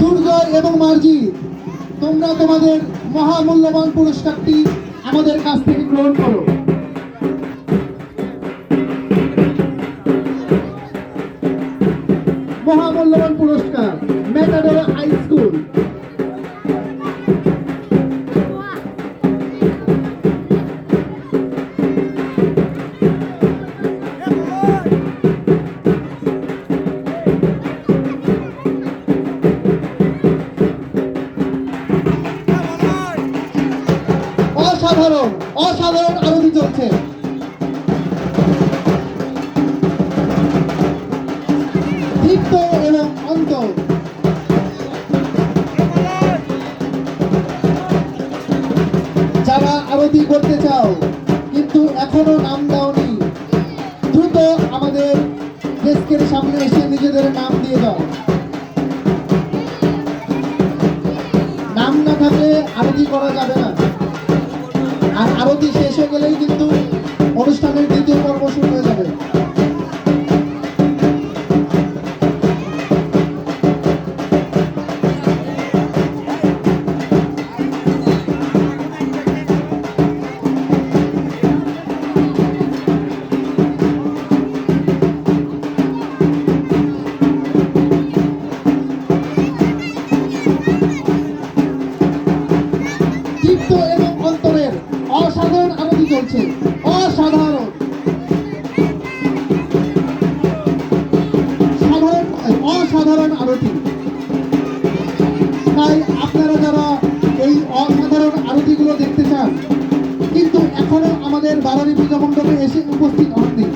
দুর্জয় এবং মার্জি, তোমরা তোমাদের মহামূল্যবান পুরস্কারটি আমাদের কাছ থেকে গ্রহণ করো। মহামূল্যবান পুরস্কার মেটাডোরা হাই স্কুল অসাধারণ অসাধারণ আরতি চলছে। দীপ্ত এবং অন্তর যারা আরতি করতে চাও, কিন্তু এখনও নাম দাওনি, দ্রুত আমাদের ডেস্কের সামনে এসে নিজেদের নাম দিয়ে দাও। নাম না থাকলে আরতি করা যাবে না। আর আরতি শেষ হয়ে গেলেই কিন্তু অনুষ্ঠানের দ্বিতীয় পর্ব শুরু হয়ে যাবে। আরতি অসাধারণ। সাধারণ, অসাধারণ আরতি। তাই আপনারা যারা এই অসাধারণ আরতিগুলো দেখতে চান, কিন্তু এখনও আমাদের বারোরি পূজা মণ্ডপে এসে উপস্থিত হননি